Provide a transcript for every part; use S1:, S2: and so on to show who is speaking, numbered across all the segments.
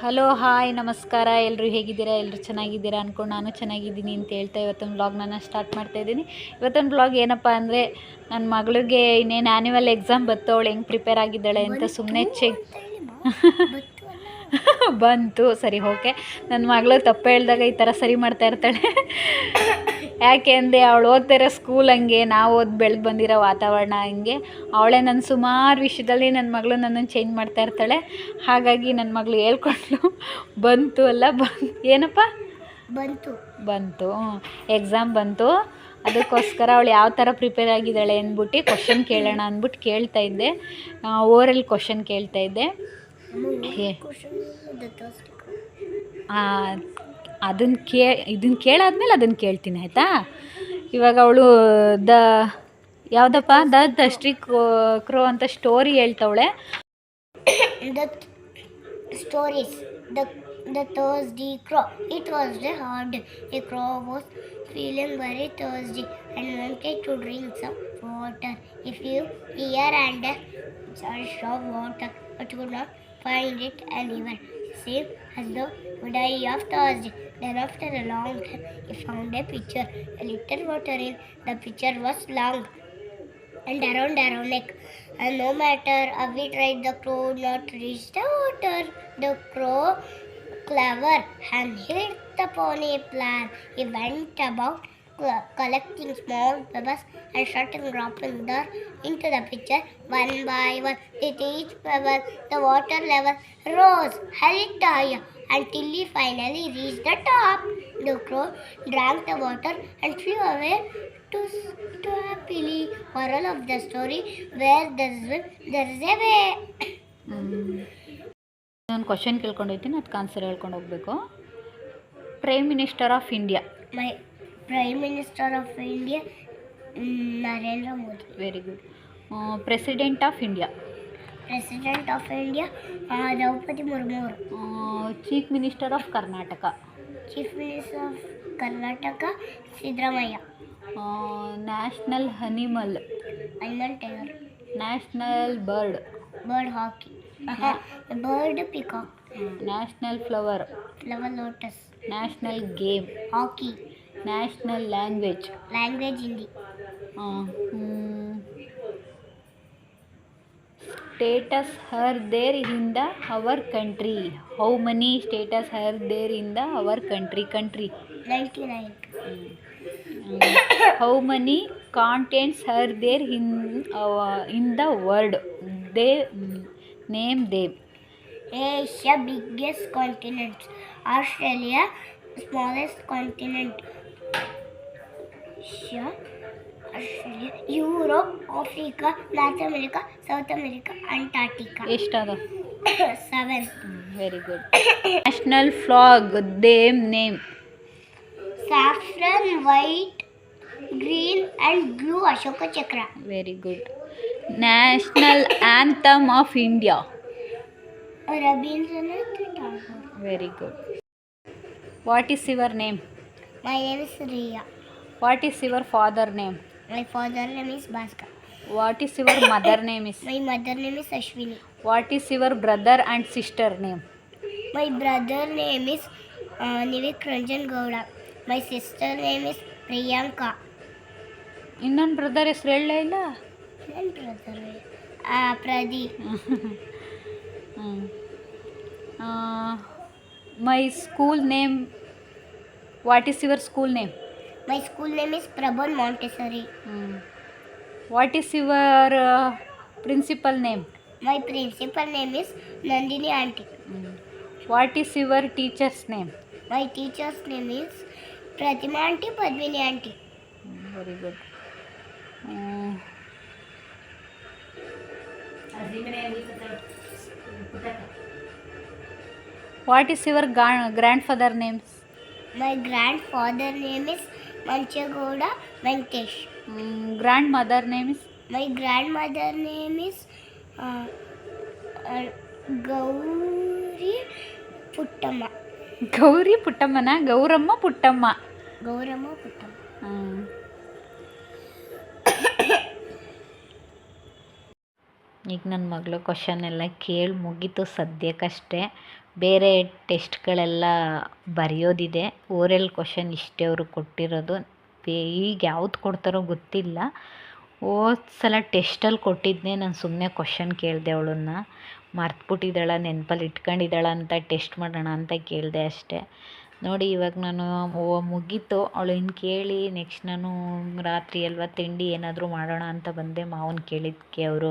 S1: Hello hi ನಮಸ್ಕಾರ. ಎಲ್ಲರೂ ಹೇಗಿದ್ದೀರಾ? ಎಲ್ಲರೂ ಚೆನ್ನಾಗಿದ್ದೀರಾ ಅಂದ್ಕೊಂಡು ನಾನು ಚೆನ್ನಾಗಿದ್ದೀನಿ ಅಂತ ಹೇಳ್ತಾ ಇವತ್ತೊಂದು ಬ್ಲಾಗ್ ನಾನು ಸ್ಟಾರ್ಟ್ ಮಾಡ್ತಾ ಇದ್ದೀನಿ. ಇವತ್ತೊಂದು ಬ್ಲಾಗ್ ಏನಪ್ಪ ಅಂದರೆ ನನ್ನ ಮಗಳಿಗೆ ಇನ್ನೇನು ಆ್ಯನ್ಯುವಲ್ ಎಕ್ಸಾಮ್ ಬತ್ತು ಅವಳು ಹೆಂಗೆ ಪ್ರಿಪೇರ್ ಆಗಿದ್ದಾಳೆ ಅಂತ ಸುಮ್ಮನೆ ಚೆಕ್ ಬಂತು ಸರಿ ಓಕೆ. ನನ್ನ ಮಗಳು ತಪ್ಪು ಹೇಳ್ದಾಗ ಈ ಥರ ಸರಿ ಮಾಡ್ತಾ ಇರ್ತಾಳೆ. ಯಾಕೆ ಅಂದರೆ ಅವಳು ಓದ್ತಿರೋ ಸ್ಕೂಲ್ ಹಂಗೆ ನಾವು ಓದಿ ಬೆಳೆದು ಬಂದಿರೋ ವಾತಾವರಣ ಹಂಗೆ. ಅವಳೇ ನನ್ನ ಸುಮಾರು ವಿಷಯದಲ್ಲಿ ನನ್ನ ಮಗಳು ನನ್ನನ್ನು ಚೇಂಜ್ ಮಾಡ್ತಾ ಇರ್ತಾಳೆ. ಹಾಗಾಗಿ ನನ್ನ ಮಗಳು ಹೇಳ್ಕೊಂಡ್ಲು ಬಂತು ಅಲ್ಲ ಬಂತು. ಏನಪ್ಪ?
S2: ಬಂತು.
S1: ಬಂತು. ಎಕ್ಸಾಮ್ ಬಂತು. ಅದಕ್ಕೋಸ್ಕರ ಅವಳು ಯಾವ ಥರ ಪ್ರಿಪೇರ್ ಆಗಿದ್ದಾಳೆ ಅಂದ್ಬಿಟ್ಟು ಕ್ವಶನ್ ಕೇಳೋಣ ಅಂದ್ಬಿಟ್ಟು ಕೇಳ್ತಾ ಇದ್ದೆ. ಓವರಲ್ ಕ್ವಶನ್ ಕೇಳ್ತಾ ಇದ್ದೆ. ಹೇ. ಅದನ್ನು ಕೇ ಇದನ್ನು ಕೇಳಾದ್ಮೇಲೆ ಅದನ್ನು ಕೇಳ್ತೀನಿ, ಆಯಿತಾ? ಇವಾಗ ಅವಳು ದ, ಯಾವುದಪ್ಪ? ದ ದ ಕ್ರೋ ಅಂತ story ಹೇಳ್ತವಳೆ.
S2: Stories the the thirsty crow it was the hard a crow was feeling very thirsty and wanted to drink some water if you hear and shop water but would not find it and even same as the would I of thirsty then after a long time he found a pitcher a little water in the pitcher was long and around around neck. And no matter how we tried, the crow not reach the water. The crow, clever and hit the pony plan. He went about collecting small pebbles and started dropping them into the pitcher one by one. With each pebble, the water level rose a little higher until he finally reached the top. The crow drank the water and flew away to, to happily. Moral of the story where there's will, there's a way.
S1: ನಾನು question ಕೇಳ್ಕೊಂಡು ಹೋಗ್ತೀನಿ ಅದಕ್ಕೆ answer ಹೇಳ್ಕೊಂಡು ಹೋಗಬೇಕು prime minister of India
S2: My Prime Minister of India, Narendra Narendra Modi.
S1: Very good president of India
S2: President of India, uh, Draupadi Murmu.
S1: Chief minister of Karnataka
S2: Chief Minister of Karnataka, Sidramaya.
S1: National animal
S2: Animal Tiger.
S1: National bird
S2: Bird hockey. Uh-huh. Bird peacock.
S1: National flower
S2: Flower lotus.
S1: National game
S2: Hockey.
S1: National language
S2: Language Hindi.
S1: status are there in the our country. How many status are there in the our country country?
S2: 99
S1: how many contents are there in our in the world? They name them.
S2: Asia biggest continent australia smallest continent. Asia. Australia Europe Africa North America South America Antarctica
S1: ಎಷ್ಟು
S2: seven
S1: very good national flag them name
S2: saffron white green and blue Ashoka Chakra
S1: very good national anthem of India
S2: Rabindranath
S1: very good what is your name
S2: my name is Riya
S1: what is your father name
S2: My father name is Bhaskar.
S1: What is your mother name is
S2: My mother name is Ashwini.
S1: What is your brother and sister name
S2: My brother name is uh, Nivik Ranjan Gowda. My sister name is Priyanka.
S1: ಇನ್ನೊಂದು brother ಹೆಸ್ರು ಹೇಳಲೇ ಇಲ್ಲ
S2: Then brother uh, Pradeep.
S1: My school name what is your school name
S2: My school name is Prabhan Montessori.
S1: Hmm. What is your uh, principal name?
S2: My principal name is Nandini Aunty.
S1: Hmm. What is your teacher's name?
S2: My teacher's name is Pratima Aunty Padmini Aunty.
S1: Hmm, Very good. Hmm. What is your gran- grandfather name?
S2: My grandfather name is L
S1: J Venkesh grandmother names
S2: my grandmother name is Gauri Puttamma.
S1: Gauri ಪುಟ್ಟಮ್ಮನ? Gowramma Puttamma.
S2: Gowramma Puttamma.
S1: ಈಗ ನನ್ನ ಮಗಳು ಕ್ಷನ್ ಎಲ್ಲ ಕೇಳಿ ಮುಗೀತು ಸದ್ಯಕ್ಕಷ್ಟೇ. ಬೇರೆ ಟೆಸ್ಟ್ಗಳೆಲ್ಲ ಬರೆಯೋದಿದೆ. Oral question ಇಷ್ಟೇ ಅವರು ಕೊಟ್ಟಿರೋದು. ಈಗ ಯಾವ್ದು ಕೊಡ್ತಾರೋ ಗೊತ್ತಿಲ್ಲ. ಹೋದ ಸಲ ಟೆಸ್ಟಲ್ಲಿ ಕೊಟ್ಟಿದ್ದೆ ನಾನು ಸುಮ್ಮನೆ ಕ್ವಶನ್ ಕೇಳಿದೆ ಅವಳನ್ನ. ಮರ್ತ್ಬಿಟ್ಟಿದ್ದಾಳ, ನೆನಪಲ್ಲಿ ಇಟ್ಕೊಂಡಿದ್ದಾಳ ಅಂತ ಟೆಸ್ಟ್ ಮಾಡೋಣ ಅಂತ ಕೇಳಿದೆ ಅಷ್ಟೇ. ನೋಡಿ, ಇವಾಗ ನಾನು ಮುಗೀತು. ಅವಳು ಕೇಳಿ ನೆಕ್ಸ್ಟ್ ನಾನು ರಾತ್ರಿ ಅಲ್ವಾ, ತಿಂಡಿ ಏನಾದರೂ ಮಾಡೋಣ ಅಂತ ಬಂದೆ. ಮಾವನ ಕೇಳಿದ್ದಕ್ಕೆ ಅವರು,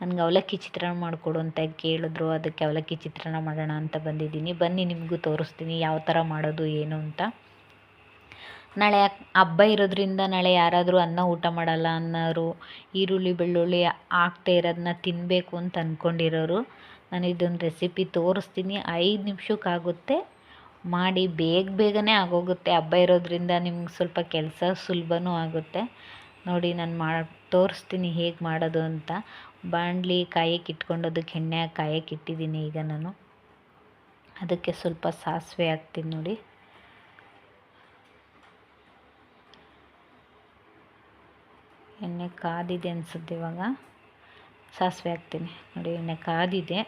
S1: ನನಗೆ ಅವಲಕ್ಕಿ ಚಿತ್ರಾನ್ನ ಮಾಡಿಕೊಡು ಅಂತ ಕೇಳಿದ್ರು. ಅದಕ್ಕೆ ಅವಲಕ್ಕಿ ಚಿತ್ರಾನ್ನ ಮಾಡೋಣ ಅಂತ ಬಂದಿದ್ದೀನಿ. ಬನ್ನಿ, ನಿಮಗೂ ತೋರಿಸ್ತೀನಿ ಯಾವ ಥರ ಮಾಡೋದು, ಏನು ಅಂತ. ನಾಳೆ ಹಬ್ಬ ಇರೋದ್ರಿಂದ ನಾಳೆ ಯಾರಾದರೂ ಅನ್ನ ಊಟ ಮಾಡಲ್ಲ ಅನ್ನೋರು, ಈರುಳ್ಳಿ, ಬೆಳ್ಳುಳ್ಳಿ ಆಗ್ತಾ ಇರೋದನ್ನ ತಿನ್ನಬೇಕು ಅಂತ ಅಂದ್ಕೊಂಡಿರೋರು ನಾನು ಇದೊಂದು ರೆಸಿಪಿ ತೋರಿಸ್ತೀನಿ. ಐದು ನಿಮಿಷಕ್ಕಾಗುತ್ತೆ. ಮಾಡಿ ಬೇಗ ಬೇಗನೆ ಆಗೋಗುತ್ತೆ. ಹಬ್ಬ ಇರೋದ್ರಿಂದ ನಿಮ್ಗೆ ಸ್ವಲ್ಪ ಕೆಲಸ ಸುಲಭನೂ ಆಗುತ್ತೆ. ನೋಡಿ ನಾನು ಮಾಡಿ ತೋರಿಸ್ತೀನಿ ಹೇಗೆ ಮಾಡೋದು ಅಂತ. ಬಾಣಲಿ ಕಾಯಕ್ಕೆ ಇಟ್ಕೊಂಡೋದಕ್ಕೆ ಎಣ್ಣೆ ಕಾಯಕ್ಕೆ ಇಟ್ಟಿದ್ದೀನಿ ಈಗ ನಾನು. ಅದಕ್ಕೆ ಸ್ವಲ್ಪ ಸಾಸಿವೆ ಹಾಕ್ತೀನಿ ನೋಡಿ. ಎಣ್ಣೆ ಕಾದಿದೆ ಅನಿಸುತ್ತೆ ಇವಾಗ. ಸಾಸಿವೆ ಹಾಕ್ತೀನಿ. ನೋಡಿ ಎಣ್ಣೆ ಕಾದಿದೆ.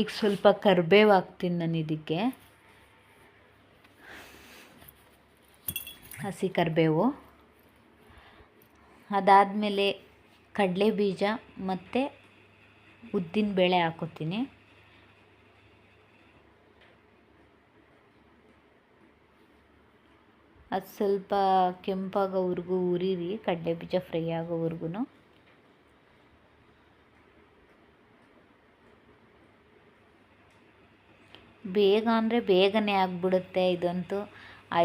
S1: ಈಗ ಸ್ವಲ್ಪ ಕರ್ಬೇವು ಹಾಕ್ತೀನಿ ನಾನು ಇದಕ್ಕೆ. ಹಸಿ ಕರಿಬೇವು. ಅದಾದಮೇಲೆ ಕಡಲೆ ಬೀಜ ಮತ್ತು ಉದ್ದಿನ ಬೇಳೆ ಹಾಕೋತೀನಿ. ಅದು ಸ್ವಲ್ಪ ಕೆಂಪಾಗೋವರೆಗೂ ಉರಿರಿ ಕಡಲೆ ಬೀಜ ಫ್ರೈ ಆಗೋವರೆಗೂ ಬೇಗ ಅಂದರೆ ಬೇಗನೆ ಆಗಿಬಿಡುತ್ತೆ ಇದಂತೂ.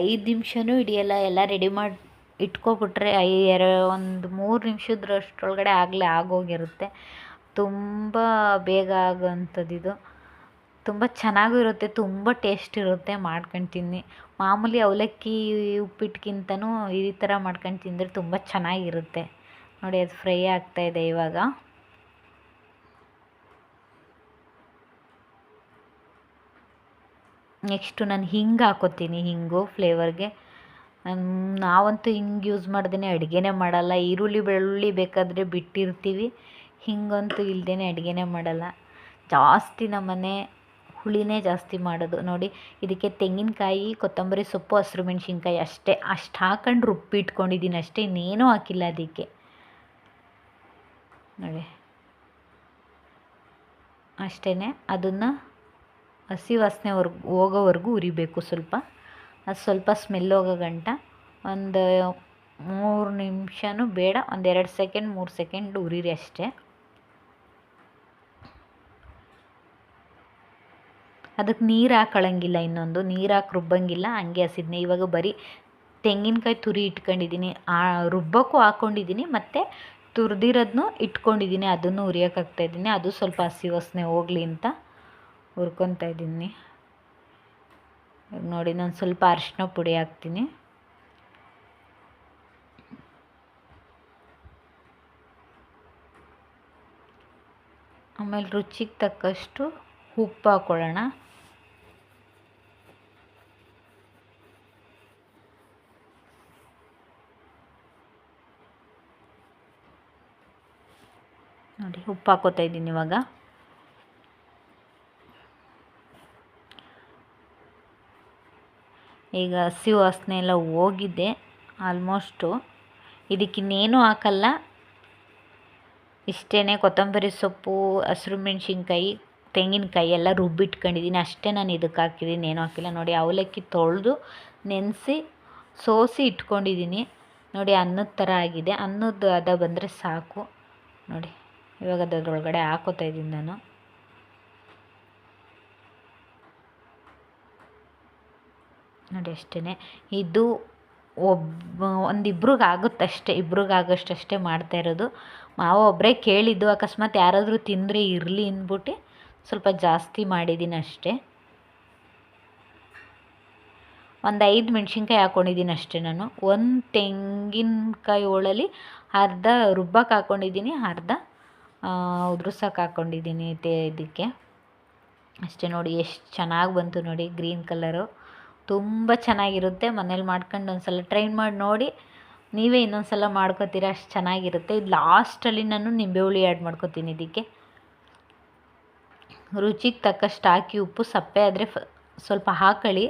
S1: ಐದು ನಿಮಿಷವೂ ಹಿಡಿಯಲ್ಲ, ಎಲ್ಲ ರೆಡಿ ಮಾಡಿ, ಇಟ್ಕೊಬಿಟ್ರೆ ಐ ಎರ ಒಂದು ಮೂರು ನಿಮಿಷದ್ರಷ್ಟರೊಳಗಡೆ ಆಗಲೇ ಆಗೋಗಿರುತ್ತೆ. ತುಂಬ ಬೇಗ ಆಗೋಂಥದ್ದು. ಇದು ತುಂಬ ಚೆನ್ನಾಗೂ ಇರುತ್ತೆ, ತುಂಬ ಟೇಸ್ಟ್ ಇರುತ್ತೆ ಮಾಡ್ಕೊಂಡು ತಿನ್ನಿ ಮಾಮೂಲಿ ಅವಲಕ್ಕಿ ಉಪ್ಪಿಟ್ಟಿಗಿಂತನೂ ಈ ಥರ ಮಾಡ್ಕೊಂಡು ತಿಂದರೆ ತುಂಬ ಚೆನ್ನಾಗಿರುತ್ತೆ. ನೋಡಿ, ಅದು ಫ್ರೈ ಆಗ್ತಾಯಿದೆ ಇವಾಗ. ನೆಕ್ಸ್ಟು ನಾನು ಹಿಂಗೆ ಹಾಕೋತೀನಿ ಹಿಂಗು ಫ್ಲೇವರ್ಗೆ. ನಾವಂತೂ ಹಿಂಗೆ ಯೂಸ್ ಮಾಡ್ದೇ ಅಡುಗೆನೇ ಮಾಡಲ್ಲ. ಈರುಳ್ಳಿ, ಬೆಳ್ಳುಳ್ಳಿ ಬೇಕಾದರೆ ಬಿಟ್ಟಿರ್ತೀವಿ. ಹಿಂಗಂತೂ ಇಲ್ಲದೇ ಅಡುಗೆನೇ ಮಾಡಲ್ಲ. ಜಾಸ್ತಿ ನಮ್ಮನೆ ಹುಳಿನೇ ಜಾಸ್ತಿ ಮಾಡೋದು. ನೋಡಿ, ಇದಕ್ಕೆ ತೆಂಗಿನಕಾಯಿ, ಕೊತ್ತಂಬರಿ ಸೊಪ್ಪು, ಹಸಿರು ಮೆಣಸಿನ್ಕಾಯಿ ಅಷ್ಟೇ. ಅಷ್ಟು ಹಾಕೊಂಡು ರುಬ್ಬಿಟ್ಕೊಂಡಿದ್ದೀನಿ ಅಷ್ಟೇ. ಇನ್ನೇನೂ ಹಾಕಿಲ್ಲ ಅದಕ್ಕೆ. ನೋಡಿ. ಅಷ್ಟೇ ಅದನ್ನು ಹಸಿ ವಾಸನೆ ವಾಸನೆವರ್ಗು ಹೋಗೋವರೆಗೂ ಉರಿಬೇಕು ಸ್ವಲ್ಪ. ಅದು ಸ್ವಲ್ಪ ಸ್ಮೆಲ್ ಹೋಗೋ ಗಂಟ. ಒಂದು ಮೂರು ನಿಮಿಷನೂ ಬೇಡ ಒಂದೆರಡು ಸೆಕೆಂಡ್ ಮೂರು ಸೆಕೆಂಡ್ ಉರಿರಿ ಅಷ್ಟೇ. ಅದಕ್ಕೆ ನೀರು ಹಾಕೊಳ್ಳಂಗಿಲ್ಲ ಇನ್ನೊಂದು, ನೀರು ಹಾಕಿ ರುಬ್ಬಂಗಿಲ್ಲ, ಹಂಗೆ ಹಸಿದ್ನೆ. ಇವಾಗ ಬರೀ ತೆಂಗಿನಕಾಯಿ ತುರಿ ಇಟ್ಕೊಂಡಿದ್ದೀನಿ ಆ, ರುಬ್ಬಕ್ಕೂ ಹಾಕ್ಕೊಂಡಿದ್ದೀನಿ ಮತ್ತು ತುರಿದಿರೋದನ್ನೂ ಇಟ್ಕೊಂಡಿದ್ದೀನಿ ಅದನ್ನು ಉರಿಯೋಕ್ಕಾಗ್ತಾಯಿದ್ದೀನಿ ಅದು ಸ್ವಲ್ಪ ಹಸಿ ವಾಸನೆ ಹೋಗಲಿ ಅಂತ. ಹುರ್ಕೊತಾ ಇದ್ದೀನಿ. ನೋಡಿ ನಾನು ಸ್ವಲ್ಪ ಅರಿಶಿನ ಪುಡಿ ಹಾಕ್ತೀನಿ. ಆಮೇಲೆ ರುಚಿಗೆ ತಕ್ಕಷ್ಟು ಉಪ್ಪು ಹಾಕ್ಕೊಳ್ಳೋಣ ನೋಡಿ ಉಪ್ಪು ಹಾಕೋತಾ ಇದ್ದೀನಿ ಇವಾಗ. ಈಗ ಹಸಿ ವಾಸನೆ ಎಲ್ಲ ಹೋಗಿದೆ ಆಲ್ಮೋಸ್ಟು ಇದಕ್ಕಿನ್ನೇನು ಹಾಕಲ್ಲ. ಇಷ್ಟೇ ಕೊತ್ತಂಬರಿ ಸೊಪ್ಪು, ಹಸಿರು ಮೆಣಸಿನ್ಕಾಯಿ, ತೆಂಗಿನಕಾಯಿ ಎಲ್ಲ ರುಬ್ಬಿಟ್ಕೊಂಡಿದ್ದೀನಿ. ಅಷ್ಟೇ ನಾನು ಇದಕ್ಕೆ ಹಾಕಿದ್ದೀನಿ, ಏನೂ ಹಾಕಿಲ್ಲ. ನೋಡಿ, ಅವಲಕ್ಕಿ ತೊಳೆದು ನೆನೆಸಿ ಸೋಸಿ ಇಟ್ಕೊಂಡಿದ್ದೀನಿ. ನೋಡಿ, ಅನ್ನದ ಥರ ಆಗಿದೆ. ಅನ್ನದ ಅದ ಬಂದರೆ ಸಾಕು. ನೋಡಿ, ಇವಾಗ ಅದರೊಳಗಡೆ ಹಾಕೋತಾ ಇದ್ದೀನಿ ನಾನು. ನೋಡಿ ಅಷ್ಟೇ ಇದು ಒಬ್ಬ ಒಂದಿಬ್ರಿಗೆ ಆಗುತ್ತಷ್ಟೇ ಇಬ್ರಿಗೆ ಆಗೋಷ್ಟಷ್ಟೇ ಮಾಡ್ತಾ ಇರೋದು. ಮಾವ ಒಬ್ಬರೇ ಕೇಳಿದ್ದು, ಅಕಸ್ಮಾತ್ ಯಾರಾದರೂ ತಿಂದರೆ ಇರಲಿ ಅಂದ್ಬಿಟ್ಟು ಸ್ವಲ್ಪ ಜಾಸ್ತಿ ಮಾಡಿದ್ದೀನಿ ಅಷ್ಟೇ. ಒಂದು ಐದು ಮೆಣಸಿನ್ಕಾಯಿ ಹಾಕ್ಕೊಂಡಿದ್ದೀನಿ ಅಷ್ಟೇ ನಾನು. ಒಂದು ತೆಂಗಿನಕಾಯಿ ಹೋಳಲ್ಲಿ ಅರ್ಧ ರುಬ್ಬಕ್ಕೆ ಹಾಕ್ಕೊಂಡಿದ್ದೀನಿ ಅರ್ಧ ಉದುರ್ಸಕ್ಕೆ ಹಾಕ್ಕೊಂಡಿದ್ದೀನಿ ತೇ, ಇದಕ್ಕೆ. ಅಷ್ಟೇ ನೋಡಿ, ಎಷ್ಟು ಚೆನ್ನಾಗಿ ಬಂತು ನೋಡಿ, ಗ್ರೀನ್ ಕಲರು. ತುಂಬ ಚೆನ್ನಾಗಿರುತ್ತೆ. ಮನೇಲಿ ಮಾಡ್ಕೊಂಡು ಒಂದು ಸಲ ಟ್ರೈ ಮಾಡಿ ನೋಡಿ. ನೀವೇ ಇನ್ನೊಂದು ಸಲ ಮಾಡ್ಕೊತೀರ, ಅಷ್ಟು ಚೆನ್ನಾಗಿರುತ್ತೆ. ಇದು ಲಾಸ್ಟಲ್ಲಿ ನಾನು ನಿಂಬೆ ಹುಳಿ ಆ್ಯಡ್ ಮಾಡ್ಕೊತೀನಿ ಇದಕ್ಕೆ. ರುಚಿಗೆ ತಕ್ಕಷ್ಟು ಹಾಕಿ ಉಪ್ಪು, ಸಪ್ಪೆ ಆದರೆ ಸ್ವಲ್ಪ ಹಾಕೊಳ್ಳಿ.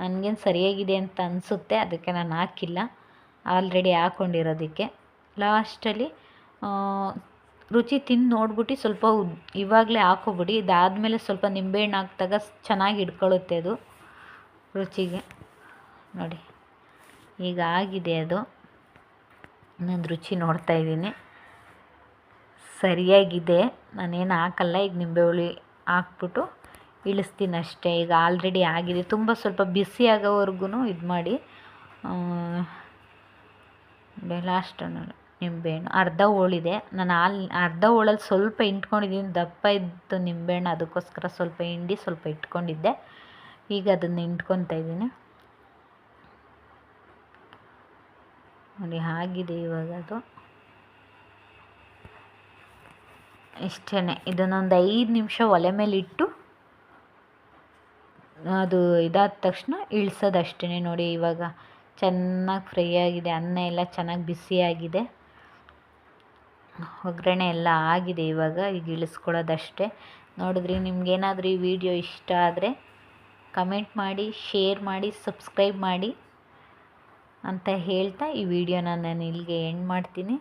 S1: ನನಗೇನು ಸರಿಯಾಗಿದೆ ಅಂತ ಅನಿಸುತ್ತೆ, ಅದಕ್ಕೆ ನಾನು ಹಾಕಿಲ್ಲ. ಆಲ್ರೆಡಿ ಹಾಕ್ಕೊಂಡಿರೋದಕ್ಕೆ ಲಾಸ್ಟಲ್ಲಿ ರುಚಿ ತಿಂದು ನೋಡ್ಬಿಟ್ಟು ಸ್ವಲ್ಪ ಇವಾಗಲೇ ಹಾಕೋಬಿಡಿ. ಇದಾದಮೇಲೆ ಸ್ವಲ್ಪ ನಿಂಬೆಹಣ್ಣು ಹಾಕಿದಾಗ ಚೆನ್ನಾಗಿ ಹಿಡ್ಕೊಳ್ಳುತ್ತೆ ಅದು. ರುಚಿಗೆ. ನೋಡಿ, ಈಗ ಆಗಿದೆ ಅದು. ನಾನು ರುಚಿ ನೋಡ್ತಾ ಇದ್ದೀನಿ. ಸರಿಯಾಗಿದೆ. ನಾನೇನು ಹಾಕಲ್ಲ, ಈಗ ನಿಂಬೆ ಹುಳಿ ಹಾಕ್ಬಿಟ್ಟು ಇಳಿಸ್ತೀನಿ ಅಷ್ಟೇ. ಈಗ ಆಲ್ರೆಡಿ ಆಗಿದೆ. ತುಂಬ ಸ್ವಲ್ಪ ಬಿಸಿ ಆಗೋವರೆಗೂ ಇದು ಮಾಡಿ ಲಾಸ್ಟ್ ನಿಂಬೆಹಣ್ಣು. ಅರ್ಧ ಹೋಳಿದೆ. ನಾನು ಆಲ್ ಅರ್ಧ ಹೋಳಲ್ಲಿ ಸ್ವಲ್ಪ ಇಂಟ್ಕೊಂಡಿದ್ದೀನಿ. ದಪ್ಪ ಇತ್ತು ನಿಂಬೆಹಣ್ಣು, ಅದಕ್ಕೋಸ್ಕರ ಸ್ವಲ್ಪ ಹಿಂಡಿ ಸ್ವಲ್ಪ ಇಟ್ಕೊಂಡಿದ್ದೆ. ಈಗ ಅದನ್ನು ಇಂಟ್ಕೊತಾ ಇದ್ದೀನಿ. ನೋಡಿ ಆಗಿದೆ ಇವಾಗ ಅದು. ಇಷ್ಟೇ ಇದನ್ನೊಂದು ಐದು ನಿಮಿಷ ಒಲೆ ಮೇಲೆ ಇಟ್ಟು ಅದು ಇದಾದ ತಕ್ಷಣ ಇಳಿಸೋದಷ್ಟೇ ನೋಡಿ ಇವಾಗ ಚೆನ್ನಾಗಿ ಫ್ರೈ ಆಗಿದೆ. ಅನ್ನ ಎಲ್ಲ ಚೆನ್ನಾಗಿ ಬಿಸಿಯಾಗಿದೆ ಒಗ್ಗರಣೆ ಎಲ್ಲ ಆಗಿದೆ ಇವಾಗ, ಈಗ ಇಳಿಸ್ಕೊಳ್ಳೋದಷ್ಟೇ. ನೋಡಿದ್ರಿ, ನಿಮ್ಗೇನಾದರೂ ಈ ವಿಡಿಯೋ ಇಷ್ಟ ಆದರೆ ಕಮೆಂಟ್ ಮಾಡಿ ಶೇರ್ ಮಾಡಿ ಸಬ್ಸ್ಕ್ರೈಬ್ ಮಾಡಿ ಅಂತ ಹೇಳ್ತಾ ಈ ವಿಡಿಯೋನ ನಾನು ಇಲ್ಲಿಗೆ ಎಂಡ್ ಮಾಡ್ತೀನಿ.